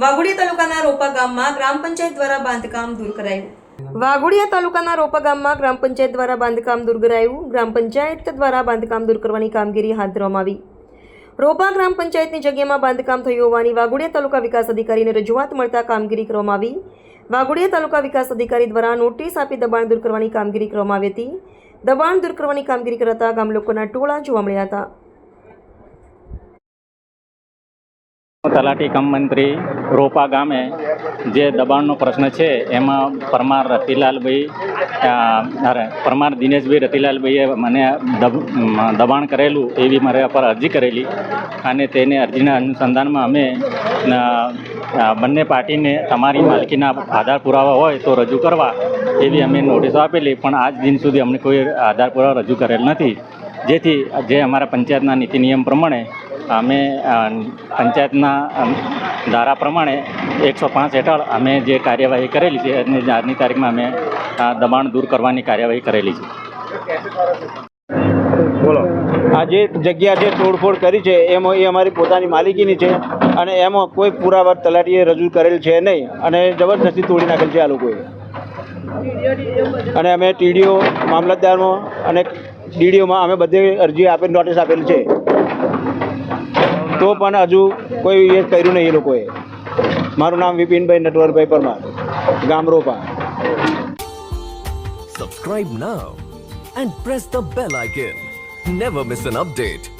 વાઘોડિયા તાલુકાના રોપા ગામમાં ગ્રામ પંચાયત દ્વારા બાંધકામ દૂર કરાયું. વાઘોડિયા તાલુકાના રોપા ગામમાં ગ્રામ પંચાયત દ્વારા બાંધકામ દૂર કરાયું. ગ્રામ પંચાયત દ્વારા બાંધકામ દૂર કરવાની કામગીરી હાથ ધરવામાં આવી. રોપા ગ્રામ પંચાયતની જગ્યામાં બાંધકામ થયું હોવાની વાઘોડિયા તાલુકા વિકાસ અધિકારીને રજૂઆત મળતા કામગીરી કરવામાં આવી. વાઘોડિયા તાલુકા વિકાસ અધિકારી દ્વારા નોટિસ આપી દબાણ દૂર કરવાની કામગીરી કરવામાં આવી હતી. દબાણ દૂર કરવાની કામગીરી કરતા ગામ લોકોના ટોળા જોવા મળ્યા હતા. તલાટી કમ મંત્રી રોપા ગામે જે દબાણનો પ્રશ્ન છે, એમાં પરમાર રતિલાલભાઈ અરે, પરમાર દિનેશભાઈ રતિલાલભાઈએ મને દબ- દબાણ કરેલું એવી મારા પર અરજી કરેલી અને તેને અરજીના અનુસંધાનમાં અમે બંને પાર્ટીને તમારી માલકીના આધાર પુરાવા હોય તો રજૂ કરવા એવી અમે નોટિસો આપેલી, પણ આજ દિન સુધી અમને કોઈ આધાર પુરાવા રજૂ કરેલ નથી. જેથી જે અમારા પંચાયતના નીતિ નિયમ પ્રમાણે અમે પંચાયતના ધારા પ્રમાણે એકસો પાંચ હેઠળ અમે જે કાર્યવાહી કરેલી છે અને આજની તારીખમાં અમે દબાણ દૂર કરવાની કાર્યવાહી કરેલી છે. બોલો. આ જે જગ્યા જે તોડફોડ કરી છે, એમાં એ અમારી પોતાની માલિકીની છે અને એમાં કોઈ પુરાવા તલાટીએ રજૂ કરેલ છે નહીં અને જબરદસ્તી તોડી નાખેલ છે આ લોકોએ. અને અમે ટીડીઓ મામલતદારમાં અને ડીડીઓમાં અમે બધે અરજી આપી, નોટિસ આપેલી છે. તો પણ હજુ કોઈ એ કર્યું નહીં એ લોકોએ મારું નામ વિપિનભાઈ નટવરભાઈ પરમાર ગામ રોપા Subscribe now and press the bell icon. Never miss an update.